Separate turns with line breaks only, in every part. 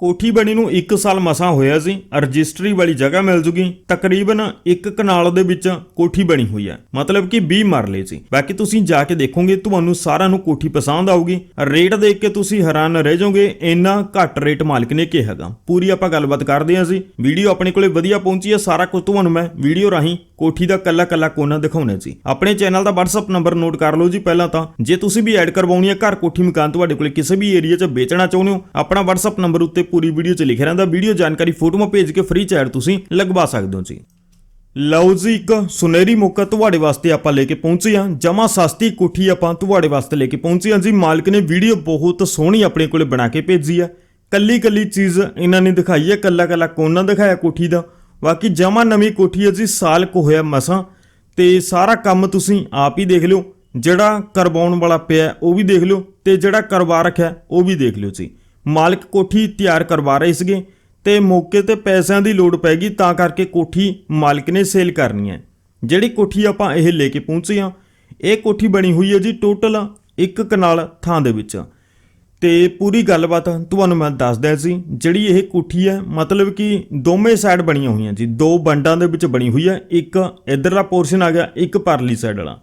ਕੋਠੀ ਬਣੀ ਨੂੰ 1 ਸਾਲ ਮਸਾਂ ਹੋਇਆ ਸੀ ਰਜਿਸਟਰੀ ਵਾਲੀ ਜਗ੍ਹਾ ਮਿਲ ਜੂਗੀ। ਤਕਰੀਬਨ ਇੱਕ ਕਨਾਲ ਦੇ ਵਿੱਚ ਕੋਠੀ ਬਣੀ ਹੋਈ ਹੈ। ਮਤਲਬ ਕਿ 20 ਮਰਲੇ ਸੀ। ਬਾਕੀ ਤੁਸੀਂ ਜਾ ਕੇ ਦੇਖੋਗੇ, ਤੁਹਾਨੂੰ ਸਾਰਿਆਂ ਨੂੰ ਕੋਠੀ ਪਸੰਦ ਆਊਗੀ। ਰੇਟ ਦੇਖ ਕੇ ਤੁਸੀਂ ਹੈਰਾਨ ਰਹਿ ਜਾਓਗੇ, ਇੰਨਾ ਘੱਟ ਰੇਟ ਮਾਲਕ ਨੇ ਕਿਹਾਗਾ ਪੂਰੀ ਆਪਾਂ ਗੱਲਬਾਤ ਕਰਦੇ ਹਾਂ ਜੀ। ਵੀਡੀਓ ਆਪਣੇ ਕੋਲੇ ਵਧੀਆ ਪਹੁੰਚੀ ਹੈ, ਸਾਰਾ ਕੁਝ ਤੁਹਾਨੂੰ ਮੈਂ ਵੀਡੀਓ ਰਾਹੀਂ ਕੋਠੀ ਦਾ ਕੱਲਾ ਕੱਲਾ ਕੋਨਾ ਦਿਖਾਉਣਾ ਸੀ ਆਪਣੇ ਚੈਨਲ ਦਾ WhatsApp ਨੰਬਰ ਨੋਟ ਕਰ ਲਓ ਜੀ ਪਹਿਲਾਂ ਤਾਂ। ਜੇ ਤੁਸੀਂ ਵੀ ਐਡ ਕਰਵਾਉਣੀ ਹੈ, ਘਰ ਕੋਠੀ ਮਕਾਨ ਤੁਹਾਡੇ ਕੋਲੇ ਕਿਸੇ ਵੀ ਏਰੀਆ 'ਚ ਵੇਚਣਾ ਚਾਹੁੰਦੇ ਹੋ, ਆਪਣਾ WhatsApp ਨੰਬਰ ਉੱਤੇ ਪੂਰੀ ਵੀਡੀਓ 'ਚ ਲਿਖਿਆ ਰਹਿੰਦਾ, ਵੀਡੀਓ ਜਾਣਕਾਰੀ ਫੋਟੋਆਂ ਭੇਜ ਕੇ ਫ੍ਰੀ ਚੈਟ ਤੁਸੀਂ ਲਗਵਾ ਸਕਦੇ ਹੋ ਜੀ। ਲਓ ਜੀ ਇੱਕ ਸੁਨਹਿਰੀ ਮੌਕਾ ਤੁਹਾਡੇ ਵਾਸਤੇ ਆਪਾਂ ਲੈ ਕੇ ਪਹੁੰਚੇ ਹਾਂ। ਜਮਾ ਸਸਤੀ ਕੋਠੀ ਆਪਾਂ ਤੁਹਾਡੇ ਵਾਸਤੇ ਲੈ ਕੇ ਪਹੁੰਚੇ ਹਾਂ ਜੀ। ਮਾਲਕ ਨੇ ਵੀਡੀਓ ਬਹੁਤ ਸੋਹਣੀ ਆਪਣੇ ਕੋਲੇ ਬਣਾ ਕੇ ਭੇਜੀ ਹੈ ਕੱਲੀ ਕੱਲੀ ਚੀਜ਼ ਇਹਨਾਂ ਨੇ ਦਿਖਾਈ ਹੈ ਕੱਲਾ ਕੱਲਾ ਕੋਨਾ ਦਿਖਾਇਆ ਕੋਠੀ ਦਾ। ਬਾਕੀ ਜਮਾ ਨਵੀਂ ਕੋਠੀ ਹੈ ਜੀ, ਸਾਲ ਕੋ ਹੋਇਆ ਮਸਾਂ। ਤੇ ਸਾਰਾ ਕੰਮ ਤੁਸੀਂ ਆਪ ਹੀ ਦੇਖ ਲਿਓ। ਜਿਹੜਾ ਕਰਵਾਉਣ ਵਾਲਾ ਪਿਆ, ਉਹ ਵੀ ਦੇਖ ਲਿਓ। ਤੇ ਜਿਹੜਾ ਕਰਵਾ ਰੱਖਿਆ, ਉਹ ਵੀ ਦੇਖ ਲਿਓ ਜੀ। ਮਾਲਕ ਕੋਠੀ ਤਿਆਰ ਕਰਵਾ ਰਹੇ ਸੀਗੇ ਤੇ ਮੌਕੇ ਤੇ ਪੈਸਿਆਂ ਦੀ ਲੋੜ ਪੈਗੀ ਤਾਂ ਕਰਕੇ ਕੋਠੀ ਮਾਲਕ ਨੇ ਸੇਲ ਕਰਨੀ ਹੈ। ਜਿਹੜੀ ਕੋਠੀ ਆਪਾਂ ਇਹ ਲੈ ਕੇ ਪਹੁੰਚੇ ਹਾਂ, ਇਹ ਕੋਠੀ ਬਣੀ ਹੋਈ ਹੈ ਜੀ ਟੋਟਲ ਇੱਕ ਕਨਾਲ ਥਾਂ ਦੇ ਵਿੱਚ। ਤੇ ਪੂਰੀ ਗੱਲਬਾਤ ਤੁਹਾਨੂੰ ਮੈਂ ਦੱਸਦਾ ਸੀ, ਜਿਹੜੀ ਇਹ ਕੋਠੀ ਹੈ, ਮਤਲਬ ਕਿ ਦੋਵੇਂ ਸਾਈਡ ਬਣੀਆਂ ਹੋਈਆਂ ਜੀ, ਦੋ ਬੰਡਾਂ ਦੇ ਵਿੱਚ ਬਣੀ ਹੋਈ ਹੈ, ਇੱਕ ਇਧਰਲਾ ਪੋਰਸ਼ਨ ਆ ਗਿਆ, ਇੱਕ ਪਰਲੀ ਸਾਈਡ ਵਾਲਾ।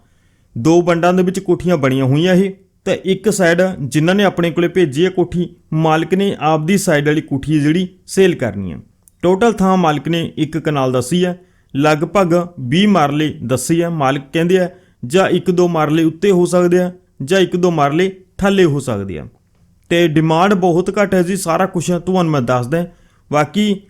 ਦੋ ਬੰਡਾਂ ਦੇ ਵਿੱਚ ਕੋਠੀਆਂ ਬਣੀਆਂ ਹੋਈਆਂ ਇਹ। ਤਾਂ ਇੱਕ ਸਾਈਡ ਜਿਨ੍ਹਾਂ ਨੇ ਆਪਣੇ ਕੋਲੇ ਭੇਜੀ ਹੈ ਕੋਠੀ, ਮਾਲਕ ਨੇ ਆਪਦੀ ਸਾਈਡ ਵਾਲੀ ਕੋਠੀ ਜਿਹੜੀ ਸੇਲ ਕਰਨੀ ਹੈ। ਟੋਟਲ ਥਾਂ ਮਾਲਕ ਨੇ ਇੱਕ ਕਨਾਲ ਦੱਸੀ ਹੈ। ਲਗਭਗ 20 ਮਰਲੇ ਦੱਸੀ ਹੈ। ਮਾਲਕ ਕਹਿੰਦੇ ਆ ਜਾਂ ਇੱਕ ਦੋ ਮਰਲੇ ਉੱਤੇ ਹੋ ਸਕਦੇ ਆ ਜਾਂ ਇੱਕ ਦੋ ਮਰਲੇ ਥੱਲੇ ਹੋ ਸਕਦੇ ਆ ਤੇ ਡਿਮਾਂਡ ਬਹੁਤ ਘੱਟ ਹੈ ਜੀ, ਸਾਰਾ ਕੁਝ ਤੁਹਾਨੂੰ ਮੈਂ ਦੱਸਦਾ ਬਾਕੀ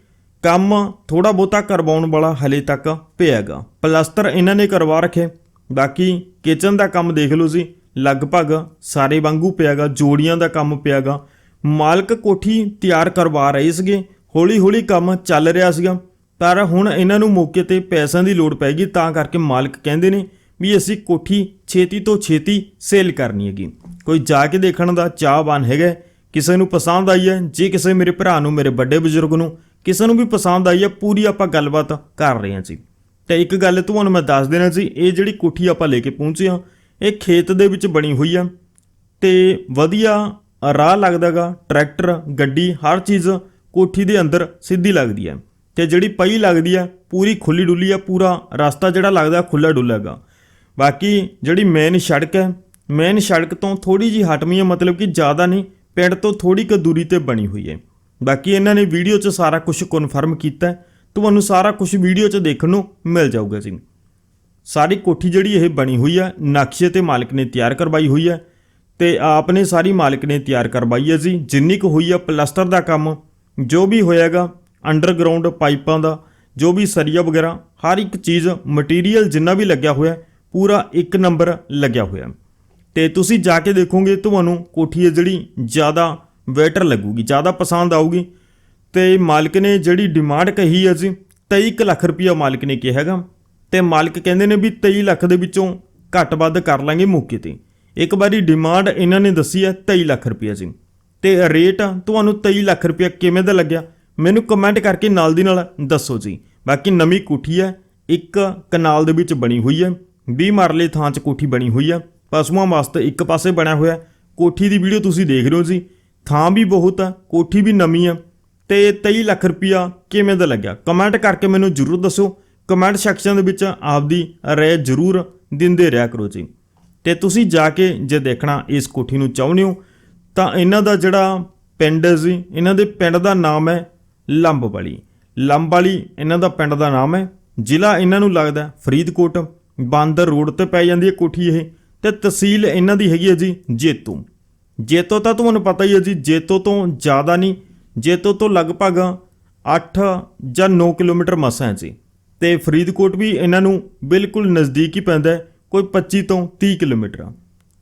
ਕੰਮ ਥੋੜਾ ਬਹੁਤਾ ਕਰਵਾਉਣ ਵਾਲਾ ਹਲੇ ਤੱਕ ਪਿਆਗਾ ਪਲਸਤਰ ਇਹਨਾਂ ਨੇ ਕਰਵਾ ਰੱਖੇ। ਬਾਕੀ ਕਿਚਨ ਦਾ ਕੰਮ ਦੇਖ ਲਓ ਜੀ। ਲਗਭਗ ਸਾਰੇ ਵਾਂਗੂ ਪਿਆਗਾ, ਜੋੜੀਆਂ ਦਾ ਕੰਮ ਪਿਆਗਾ। ਮਾਲਕ ਕੋਠੀ ਤਿਆਰ ਕਰਵਾ ਰਹੇ ਸੀਗੇ ਹੌਲੀ ਹੌਲੀ ਕੰਮ ਚੱਲ ਰਿਹਾ ਸੀਗਾ। ਪਰ ਹੁਣ ਇਹਨਾਂ ਨੂੰ ਮੌਕੇ ਤੇ ਪੈਸਿਆਂ ਦੀ ਲੋੜ ਪੈਗੀ ਤਾਂ ਕਰਕੇ ਮਾਲਕ ਕਹਿੰਦੇ ਨੇ ਵੀ ਅਸੀਂ ਕੋਠੀ ਛੇਤੀ ਤੋਂ ਛੇਤੀ ਸੇਲ ਕਰਨੀ ਹੈਗੀ। ਕੋਈ ਜਾ ਕੇ ਦੇਖਣ ਦਾ ਚਾਹਵਾਨ ਹੈਗਾ, ਕਿਸੇ ਨੂੰ ਪਸੰਦ ਆਈ ਹੈ, ਜੇ ਕਿਸੇ ਮੇਰੇ ਭਰਾ ਨੂੰ, ਮੇਰੇ ਵੱਡੇ ਬਜ਼ੁਰਗ ਨੂੰ, ਕਿਸੇ ਨੂੰ ਵੀ ਪਸੰਦ ਆਈ ਹੈ, ਪੂਰੀ ਆਪਾਂ ਗੱਲਬਾਤ ਕਰ ਰਹੇ ਹਾਂ ਜੀ। ਤੇ ਇੱਕ ਗੱਲ ਤੁਹਾਨੂੰ ਮੈਂ ਦੱਸ ਦੇਣਾ ਸੀ ਇਹ ਜਿਹੜੀ ਕੋਠੀ ਆਪਾਂ ਲੈ ਕੇ ਪਹੁੰਚੇ ਹਾਂ ਇਹ ਖੇਤ ਦੇ ਵਿੱਚ ਬਣੀ ਹੋਈ ਆ ਤੇ ਵਧੀਆ ਰਾਹ ਲੱਗਦਾਗਾ ਟਰੈਕਟਰ, ਗੱਡੀ, ਹਰ ਚੀਜ਼ ਕੋਠੀ ਦੇ ਅੰਦਰ ਸਿੱਧੀ ਲੱਗਦੀ ਹੈ ਤੇ ਜਿਹੜੀ ਪਈ ਲੱਗਦੀ ਆ, ਪੂਰੀ ਖੁੱਲੀ ਡੁੱਲੀ ਆ, ਪੂਰਾ ਰਸਤਾ ਜਿਹੜਾ ਲੱਗਦਾ ਖੁੱਲਾ ਡੁੱਲਾਗਾ ਬਾਕੀ ਜਿਹੜੀ ਮੇਨ ਸੜਕ ਹੈ ਮੇਨ ਸੜਕ ਤੋਂ ਥੋੜੀ ਜੀ ਹਟਵੀਂ ਹੈ ਮਤਲਬ ਕਿ ਜ਼ਿਆਦਾ ਨਹੀਂ, ਪਿੰਡ ਤੋਂ ਥੋੜੀ ਕੁ ਦੂਰੀ ਤੇ ਬਣੀ ਹੋਈ ਹੈ ਬਾਕੀ ਇਹਨਾਂ ਨੇ ਵੀਡੀਓ 'ਚ ਸਾਰਾ ਕੁਝ ਕਨਫਰਮ ਕੀਤਾ, ਤੁਹਾਨੂੰ ਸਾਰਾ ਕੁਝ ਵੀਡੀਓ 'ਚ ਦੇਖਣ ਨੂੰ ਮਿਲ ਜਾਊਗਾ ਜੀ। ਸਾਰੀ ਕੋਠੀ ਜਿਹੜੀ ਇਹ ਬਣੀ ਹੋਈ ਹੈ ਨਕਸ਼ੇ ਤੇ ਮਾਲਕ ਨੇ ਤਿਆਰ ਕਰਵਾਈ ਹੋਈ ਹੈ ਤੇ ਆਪ ਨੇ ਸਾਰੀ ਮਾਲਕ ਨੇ ਤਿਆਰ ਕਰਵਾਈ ਹੈ ਜੀ। ਜਿੰਨੀ ਕੁ ਹੋਈ ਹੈ ਪਲਸਟਰ ਦਾ ਕੰਮ, ਜੋ ਵੀ ਹੋਇਆਗਾ ਅੰਡਰਗਰਾਉਂਡ ਪਾਈਪਾਂ ਦਾ, ਜੋ ਵੀ ਸਰੀਆ ਵਗੈਰਾ, ਹਰ ਇੱਕ ਚੀਜ਼ ਮਟੀਰੀਅਲ ਜਿੰਨਾ ਵੀ ਲੱਗਿਆ ਹੋਇਆ, ਪੂਰਾ ਇੱਕ ਨੰਬਰ ਲੱਗਿਆ ਹੋਇਆ। ਹੈ। ਤੇ ਤੁਸੀਂ ਜਾ ਕੇ ਦੇਖੋਗੇ, ਤੁਹਾਨੂੰ ਕੋਠੀ ਹੈ ਜਿਹੜੀ ਜ਼ਿਆਦਾ ਵੈਟਰ ਲੱਗੂਗੀ, ਜ਼ਿਆਦਾ ਪਸੰਦ ਆਊਗੀ। ਤੇ ਮਾਲਕ ਨੇ ਜਿਹੜੀ ਡਿਮਾਂਡ ਕਹੀ ਹੈ ਜੀ 23 ਕੁ ਲੱਖ ਰੁਪਈਆ ਮਾਲਕ ਨੇ ਕਿਹਾ ਹੈਗਾ। ਤੇ ਮਾਲਕ ਕਹਿੰਦੇ ਨੇ ਵੀ 23 ਲੱਖ ਦੇ ਵਿੱਚੋਂ ਘੱਟ ਵੱਧ ਕਰ ਲਾਂਗੇ ਮੌਕੇ ਤੇ। ਇੱਕ ਵਾਰੀ ਡਿਮਾਂਡ ਇਹਨਾਂ ਨੇ ਦੱਸੀ ਹੈ 23 ਲੱਖ ਰੁਪਈਆ ਜੀ। ਤੇ ਰੇਟ ਤੁਹਾਨੂੰ 23 ਲੱਖ ਰੁਪਈਆ ਕਿਵੇਂ ਦਾ ਲੱਗਿਆ? ਮੈਨੂੰ ਕਮੈਂਟ ਕਰਕੇ ਨਾਲ ਦੀ ਨਾਲ ਦੱਸੋ ਜੀ। ਬਾਕੀ ਨਵੀਂ ਕੋਠੀ ਹੈ, ਇੱਕ ਕਨਾਲ ਦੇ ਵਿੱਚ ਬਣੀ ਹੋਈ ਹੈ 20 ਮਰਲੇ ਥਾਂ 'ਚ ਕੋਠੀ ਬਣੀ ਹੋਈ ਹੈ। ਪਸ਼ੂਆਂ ਵਾਸਤੇ ਇੱਕ ਪਾਸੇ ਬਣਿਆ ਹੋਇਆ ਕੋਠੀ ਦੀ ਵੀਡੀਓ ਤੁਸੀਂ ਦੇਖ ਰਹੇ ਹੋ ਜੀ। ਥਾਂ ਵੀ ਬਹੁਤ ਆ ਕੋਠੀ ਵੀ ਨਵੀਂ ਆ ਤੇ 23 ਲੱਖ ਰੁਪਈਆ ਕਿਵੇਂ ਦਾ ਲੱਗਿਆ? ਕਮੈਂਟ ਕਰਕੇ ਮੈਨੂੰ ਜਰੂਰ ਦੱਸੋ। ਕਮੈਂਟ ਸੈਕਸ਼ਨ ਦੇ ਵਿੱਚ ਆਪਦੀ ਰਾਏ ਜਰੂਰ ਦਿੰਦੇ ਰਿਹਾ ਕਰੋ ਜੀ। ਤੇ ਤੁਸੀਂ ਜਾ ਕੇ ਜੇ ਦੇਖਣਾ ਇਸ ਕੋਠੀ ਨੂੰ ਚਾਹੁੰਦੇ ਹੋ, ਤਾਂ ਇਹਨਾਂ ਦਾ ਜਿਹੜਾ ਪਿੰਡ ਹੈ ਜੀ, ਇਹਨਾਂ ਦੇ ਪਿੰਡ ਦਾ ਨਾਮ ਹੈ ਲੰਬਵਾਲੀ। ਲੰਬਵਾਲੀ ਇਹਨਾਂ ਦਾ ਪਿੰਡ ਦਾ ਨਾਮ ਹੈ। ਜ਼ਿਲ੍ਹਾ ਇਹਨਾਂ ਨੂੰ ਲੱਗਦਾ ਫਰੀਦਕੋਟ। ਬਾਂਦਰ ਰੋਡ ਤੇ ਪੈ ਜਾਂਦੀ ਹੈ ਕੋਠੀ ਇਹ। ਤੇ ਤਹਿਸੀਲ ਇਹਨਾਂ ਦੀ ਹੈਗੀ ਹੈ ਜੀ ਜੇਤੂ। ਜੇਤੋ ਤਾਂ ਤੁਹਾਨੂੰ ਪਤਾ ਹੀ ਹੈ ਜੀ, ਜੇਤੋ ਤੋਂ ਜ਼ਿਆਦਾ ਨਹੀਂ, ਜੇਤੋ ਤੋਂ ਲਗਭਗ 8 ਜਾਂ 9 ਕਿਲੋਮੀਟਰ ਮਸਾਂ ਹੈ ਜੀ। ਤੇ ਫਰੀਦਕੋਟ ਵੀ ਇਹਨਾਂ ਨੂੰ ਬਿਲਕੁਲ ਨਜ਼ਦੀਕ ਹੀ ਪੈਂਦਾ ਕੋਈ 25 ਤੋਂ 30 ਕਿਲੋਮੀਟਰ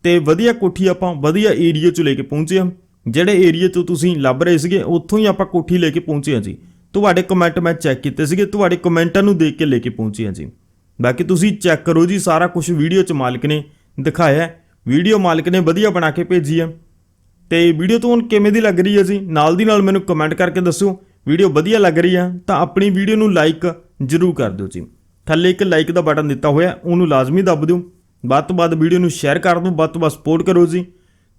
ਤੇ ਵਧੀਆ ਕੋਠੀ ਆਪਾਂ ਵਧੀਆ ਏਰੀਆ 'ਚ ਲੈ ਕੇ ਪਹੁੰਚੇ ਹਾਂ। ਜਿਹੜੇ ਏਰੀਆ 'ਤੋਂ ਤੁਸੀਂ ਲੱਭ ਰਹੇ ਸੀਗੇ, ਉੱਥੋਂ ਹੀ ਆਪਾਂ ਕੋਠੀ ਲੈ ਕੇ ਪਹੁੰਚੇ ਹਾਂ ਜੀ। ਤੁਹਾਡੇ ਕਮੈਂਟ ਮੈਂ ਚੈੱਕ ਕੀਤੇ ਸੀਗੇ, ਤੁਹਾਡੇ ਕਮੈਂਟਾਂ ਨੂੰ ਦੇਖ ਕੇ ਲੈ ਕੇ ਪਹੁੰਚੇ ਹਾਂ ਜੀ। ਬਾਕੀ ਤੁਸੀਂ ਚੈੱਕ ਕਰੋ ਜੀ, ਸਾਰਾ ਕੁਝ ਵੀਡੀਓ 'ਚ ਮਾਲਕ ਨੇ ਦਿਖਾਇਆ ਵੀਡੀਓ ਮਾਲਕ ਨੇ ਵਧੀਆ ਬਣਾ ਕੇ ਭੇਜੀ ਹੈ। ਤੇ ਵੀਡੀਓ ਤੁਹਾਨੂੰ ਕਿਵੇਂ ਦੀ ਲੱਗ ਰਹੀ ਹੈ ਜੀ? ਨਾਲ ਦੀ ਨਾਲ ਮੈਨੂੰ ਕਮੈਂਟ ਕਰਕੇ ਦੱਸੋ। ਵੀਡੀਓ ਵਧੀਆ ਲੱਗ ਰਹੀ ਹੈ ਤਾਂ ਆਪਣੀ ਵੀਡੀਓ ਨੂੰ ਲਾਈਕ ਜ਼ਰੂਰ ਕਰ ਦਿਓ ਜੀ। ਥੱਲੇ ਇੱਕ ਲਾਈਕ ਦਾ ਬਟਨ ਦਿੱਤਾ ਹੋਇਆ, ਉਹਨੂੰ ਲਾਜ਼ਮੀ ਦੱਬ ਦਿਓ। ਵੱਧ ਤੋਂ ਵੱਧ ਵੀਡੀਓ ਨੂੰ ਸ਼ੇਅਰ ਕਰ ਦਿਓ, ਵੱਧ ਤੋਂ ਵੱਧ ਸਪੋਰਟ ਕਰੋ ਜੀ।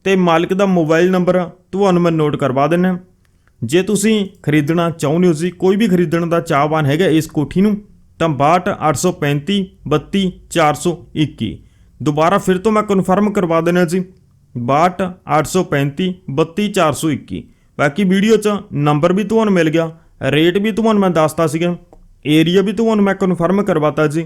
ਤੇ ਮਾਲਕ ਦਾ ਮੋਬਾਈਲ ਨੰਬਰ ਤੁਹਾਨੂੰ ਮੈਂ ਨੋਟ ਕਰਵਾ ਦਿੰਦਾ ਜੇ ਤੁਸੀਂ ਖਰੀਦਣਾ ਚਾਹੁੰਦੇ ਹੋ ਜੀ, ਕੋਈ ਵੀ ਖਰੀਦਣ ਦਾ ਚਾਹਵਾਨ ਹੈਗਾ ਇਸ ਕੋਠੀ ਨੂੰ, ਤਾਂ 62835 32 421 ਦੁਬਾਰਾ ਫਿਰ ਤੋਂ ਮੈਂ ਕਨਫਰਮ ਕਰਵਾ ਦੇਣਾ ਜੀ। 62835 32 421 ਬਾਕੀ ਵੀਡੀਓ 'ਚ ਨੰਬਰ ਵੀ ਤੁਹਾਨੂੰ ਮਿਲ ਗਿਆ ਰੇਟ ਵੀ ਤੁਹਾਨੂੰ ਮੈਂ ਦੱਸਤਾ ਸੀਗਾ। ਏਰੀਆ ਵੀ ਤੁਹਾਨੂੰ ਮੈਂ ਕਨਫਰਮ ਕਰਵਾਤਾ ਜੀ।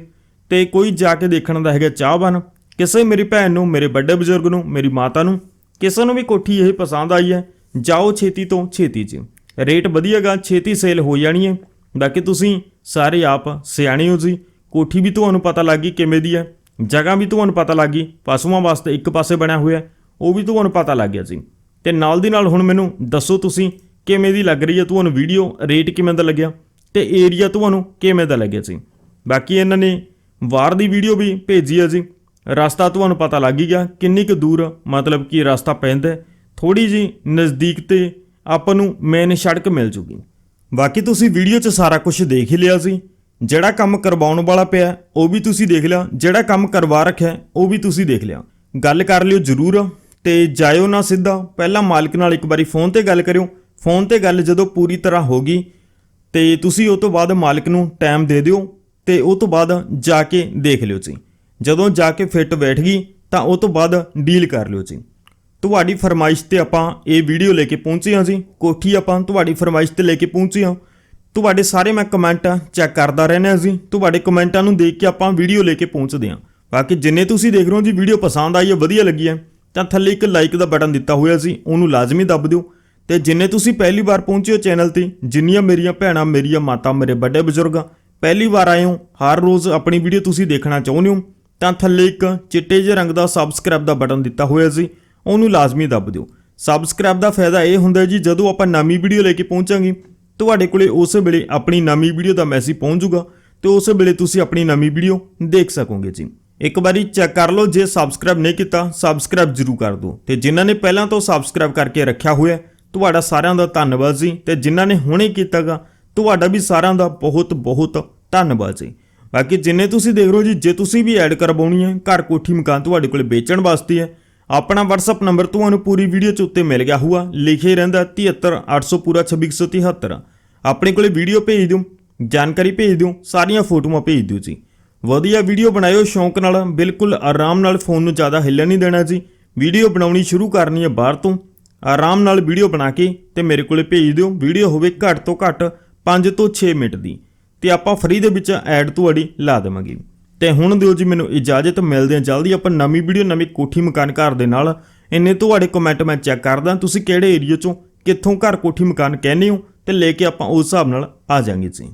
ਤੇ ਕੋਈ ਜਾ ਕੇ ਦੇਖਣ ਦਾ ਹੈਗਾ ਚਾਹਵਾਨ। ਕਿਸੇ ਮੇਰੀ ਭੈਣ ਨੂੰ, ਮੇਰੇ ਵੱਡੇ ਬਜ਼ੁਰਗ ਨੂੰ, ਮੇਰੀ ਮਾਤਾ ਨੂੰ, ਕਿਸੇ ਨੂੰ ਵੀ ਕੋਠੀ ਇਹ ਪਸੰਦ ਆਈ ਹੈ, ਜਾਓ ਛੇਤੀ ਤੋਂ ਛੇਤੀ ਜੀ। ਰੇਟ ਵਧੀਆਗਾ ਛੇਤੀ ਸੇਲ ਹੋ ਜਾਣੀ ਹੈ। ਬਾਕੀ ਤੁਸੀਂ ਸਾਰੇ ਆਪ ਸਿਆਣੇ ਹੋ ਜੀ। ਕੋਠੀ ਵੀ ਤੁਹਾਨੂੰ ਪਤਾ ਲੱਗ ਗਈ ਕਿਵੇਂ ਦੀ ਹੈ। ਜਗ੍ਹਾ ਵੀ ਤੁਹਾਨੂੰ ਪਤਾ ਲੱਗ ਗਈ। ਪਸ਼ੂਆਂ ਵਾਸਤੇ ਇੱਕ ਪਾਸੇ ਬਣਿਆ ਹੋਇਆ ਉਹ ਵੀ ਤੁਹਾਨੂੰ ਪਤਾ ਲੱਗ ਗਿਆ ਜੀ। ਤੇ ਨਾਲ ਦੀ ਨਾਲ ਹੁਣ ਮੈਨੂੰ ਦੱਸੋ ਤੁਸੀਂ ਕਿਵੇਂ ਦੀ ਲੱਗ ਰਹੀ ਹੈ ਤੁਹਾਨੂੰ ਵੀਡੀਓ ਰੇਟ ਕਿਵੇਂ ਦਾ ਲੱਗਿਆ? ਤੇ ਏਰੀਆ ਤੁਹਾਨੂੰ ਕਿਵੇਂ ਦਾ ਲੱਗਿਆ ਸੀ? ਬਾਕੀ ਇਹਨਾਂ ਨੇ ਵਾਰ ਦੀ ਵੀਡੀਓ ਵੀ ਭੇਜੀ ਹੈ ਜੀ। ਰਸਤਾ ਤੁਹਾਨੂੰ ਪਤਾ ਲੱਗ ਹੀ ਗਿਆ, ਕਿੰਨੀ ਕੁ ਦੂਰ, ਮਤਲਬ ਕਿ ਰਸਤਾ ਪੈਂਦਾ ਥੋੜੀ ਜੀ ਨਜ਼ਦੀਕ ਤੇ ਆਪਾਂ ਨੂੰ ਮੇਨ ਸੜਕ ਮਿਲ ਜੂਗੀ। ਬਾਕੀ ਤੁਸੀਂ ਵੀਡੀਓ 'ਚ ਸਾਰਾ ਕੁਝ ਦੇਖ ਹੀ ਲਿਆ ਸੀ। ਜਿਹੜਾ ਕੰਮ ਕਰਵਾਉਣ ਵਾਲਾ ਪਿਆ, ਉਹ ਵੀ ਤੁਸੀਂ ਦੇਖ ਲਿਆ। ਜਿਹੜਾ ਕੰਮ ਕਰਵਾ ਰੱਖਿਆ, ਉਹ ਵੀ ਤੁਸੀਂ ਦੇਖ ਲਿਆ। ਗੱਲ ਕਰ ਲਿਓ ਜ਼ਰੂਰ ਤੇ ਜਾਇਓ ਨਾ ਸਿੱਧਾ। ਪਹਿਲਾਂ ਮਾਲਕ ਨਾਲ ਇੱਕ ਵਾਰੀ ਫੋਨ ਤੇ ਗੱਲ ਕਰਿਓ। ਫੋਨ ਤੇ ਗੱਲ ਜਦੋਂ ਪੂਰੀ ਤਰ੍ਹਾਂ ਹੋ ਗਈ ਤੇ ਤੁਸੀਂ ਉਹ ਤੋਂ ਬਾਅਦ ਮਾਲਕ ਨੂੰ ਟਾਈਮ ਦੇ ਦਿਓ ਤੇ ਉਹ ਤੋਂ ਬਾਅਦ ਜਾ ਕੇ ਦੇਖ ਲਿਓ ਜੀ। ਜਦੋਂ ਜਾ ਕੇ ਫਿੱਟ ਬੈਠ ਗਈ, ਤਾਂ ਉਹ ਤੋਂ ਬਾਅਦ ਡੀਲ ਕਰ ਲਿਓ ਜੀ। ਤੁਹਾਡੀ ਫਰਮਾਇਸ਼ ਤੇ ਆਪਾਂ ਇਹ ਵੀਡੀਓ ਲੈ ਕੇ ਪਹੁੰਚੇ ਹਾਂ ਜੀ। ਕੋਠੀ ਆਪਾਂ ਤੁਹਾਡੀ ਫਰਮਾਇਸ਼ ਤੇ ਲੈ ਕੇ ਪਹੁੰਚੇ ਹਾਂ। ਤੁਹਾਡੇ ਸਾਰੇ ਮੈਂ ਕਮੈਂਟ ਚੈੱਕ ਕਰਦਾ ਰਹਿਣਾ ਜੀ। ਤੁਹਾਡੇ ਕਮੈਂਟਾਂ ਨੂੰ ਦੇਖ ਕੇ ਆਪਾਂ ਵੀਡੀਓ ਲੈ ਕੇ ਪਹੁੰਚਦੇ ਹਾਂ। ਬਾਕੀ ਜਿੰਨੇ ਤੁਸੀਂ ਦੇਖ ਰਹੇ ਹੋ ਜੀ ਵੀਡੀਓ ਪਸੰਦ ਆਈ ਹੈ, ਵਧੀਆ ਲੱਗੀ ਹੈ, ਤਾਂ ਥੱਲੇ ਇੱਕ ਲਾਈਕ ਦਾ ਬਟਨ ਦਿੱਤਾ ਹੋਇਆ ਸੀ ਉਹਨੂੰ ਲਾਜ਼ਮੀ ਦੱਬ ਦਿਓ। ਤੇ ਜਿੰਨੇ ਤੁਸੀਂ ਪਹਿਲੀ ਵਾਰ ਪਹੁੰਚੇ ਹੋ ਚੈਨਲ ਤੇ, ਜਿੰਨੀਆਂ ਮੇਰੀਆਂ ਭੈਣਾਂ, ਮੇਰੀਆਂ ਮਾਤਾ, ਮੇਰੇ ਵੱਡੇ ਬਜ਼ੁਰਗਾਂ, ਪਹਿਲੀ ਵਾਰ ਆਏ ਹੋ, ਹਰ ਰੋਜ਼ ਆਪਣੀ ਵੀਡੀਓ ਤੁਸੀਂ ਦੇਖਣਾ ਚਾਹੁੰਦੇ ਹੋ, ਤਾਂ ਥੱਲੇ ਇੱਕ ਚਿੱਟੇ ਜਿਹੇ ਰੰਗ ਦਾ ਸਬਸਕ੍ਰਾਈਬ ਦਾ ਬਟਨ ਦਿੱਤਾ ਹੋਇਆ ਸੀ, ਉਹਨੂੰ ਲਾਜ਼ਮੀ ਦੱਬ ਦਿਓ। ਸਬਸਕ੍ਰਾਈਬ ਦਾ ਫਾਇਦਾ ਇਹ ਹੁੰਦਾ ਜੀ, ਜਦੋਂ ਆਪਾਂ ਨਵੀਂ ਵੀਡੀਓ ਲੈ ਕੇ ਪਹੁੰਚਾਂਗੇ, ਤੁਹਾਡੇ ਕੋਲੇ ਉਸ ਵੇਲੇ ਆਪਣੀ ਨਵੀਂ ਵੀਡੀਓ ਦਾ ਮੈਸੇਜ ਪਹੁੰਚ ਜਾਊਗਾ, ਤੇ ਉਸ ਵੇਲੇ ਤੁਸੀਂ ਆਪਣੀ ਨਵੀਂ ਵੀਡੀਓ ਦੇਖ ਸਕੋਗੇ ਜੀ। ਇੱਕ ਵਾਰੀ ਚੈੱਕ ਕਰ ਲਓ, ਜੇ ਸਬਸਕ੍ਰਾਈਬ ਨਹੀਂ ਕੀਤਾ ਸਬਸਕ੍ਰਾਈਬ ਜ਼ਰੂਰ ਕਰ ਦਿਓ। ਤੇ ਜਿਨ੍ਹਾਂ ਨੇ ਪਹਿਲਾਂ ਤੋਂ ਸਬਸਕ੍ਰਾਈਬ ਕਰਕੇ ਰੱਖਿਆ ਹੋਇਆ ਤੁਹਾਡਾ ਸਾਰਿਆਂ ਦਾ ਧੰਨਵਾਦ ਜੀ ਤੇ ਜਿਨ੍ਹਾਂ ਨੇ ਹੁਣੇ ਕੀਤਾਗਾ, ਤੁਹਾਡਾ ਵੀ ਸਾਰਿਆਂ ਦਾ ਬਹੁਤ ਬਹੁਤ ਧੰਨਵਾਦ ਜੀ। ਬਾਕੀ ਜਿੰਨੇ ਤੁਸੀਂ ਦੇਖ ਰਹੇ ਹੋ ਜੀ, ਜੇ ਤੁਸੀਂ ਵੀ ਐਡ ਕਰਵਾਉਣੀ ਹੈ, ਘਰ ਕੋਠੀ ਮਕਾਨ ਤੁਹਾਡੇ ਕੋਲ ਵੇਚਣ ਵਾਸਤੇ ਹੈ, ਆਪਣਾ WhatsApp ਨੰਬਰ ਤੁਹਾਨੂੰ ਪੂਰੀ ਵੀਡੀਓ 'ਚ ਉੱਤੇ ਮਿਲ ਗਿਆ ਹੋਊਗਾ, ਲਿਖੇ ਰਹਿੰਦਾ 73800 ਪੂਰਾ 2673 ਆਪਣੇ ਕੋਲੇ ਵੀਡੀਓ ਭੇਜ ਦਿਓ, ਜਾਣਕਾਰੀ ਭੇਜ ਦਿਓ, ਸਾਰੀਆਂ ਫੋਟੋਆਂ ਭੇਜ ਦਿਓ ਜੀ। ਵਧੀਆ ਵੀਡੀਓ ਬਣਾਇਓ, ਸ਼ੌਂਕ ਨਾਲ, ਬਿਲਕੁਲ ਆਰਾਮ ਨਾਲ ਫੋਨ ਨੂੰ ਜ਼ਿਆਦਾ ਹਿੱਲਣ ਨਹੀਂ ਦੇਣਾ ਜੀ। ਵੀਡੀਓ ਬਣਾਉਣੀ ਸ਼ੁਰੂ ਕਰਨੀ ਹੈ ਬਾਹਰ ਤੋਂ ਆਰਾਮ ਨਾਲ ਵੀਡੀਓ ਬਣਾ ਕੇ ਤੇ ਮੇਰੇ ਕੋਲੇ ਭੇਜ ਦਿਓ। ਵੀਡੀਓ ਹੋਵੇ ਘੱਟ ਤੋਂ ਘੱਟ 5 ਤੋਂ 6 ਮਿੰਟ ਦੀ। ਤੇ ਆਪਾਂ ਫ੍ਰੀ ਦੇ ਵਿੱਚ ਐਡ ਤੁਹਾਡੀ ਲਾ ਦੇਵਾਂਗੇ। ਤੇ ਹੁਣ ਦਿਓ ਜੀ ਮੈਨੂੰ ਇਜਾਜ਼ਤ। ਮਿਲਦੇ ਹਾਂ ਜਲਦੀ। ਆਪਾਂ ਨਵੀਂ ਵੀਡੀਓ, ਨਵੀਂ ਕੋਠੀ ਮਕਾਨ ਘਰ ਦੇ ਨਾਲ। ਇੰਨੇ ਤੁਹਾਡੇ ਕਮੈਂਟ ਮੈਂ ਚੈੱਕ ਕਰਦਾ। ਤੁਸੀਂ ਕਿਹੜੇ ਏਰੀਆ ਚੋਂ, ਕਿੱਥੋਂ ਘਰ ਕੋਠੀ ਮਕਾਨ ਕਹਿੰਦੇ ਹੋ? ਤੇ ਲੈ ਕੇ ਆਪਾਂ ਉਸ ਹਿਸਾਬ ਨਾਲ ਆ ਜਾਾਂਗੇ ਜੀ।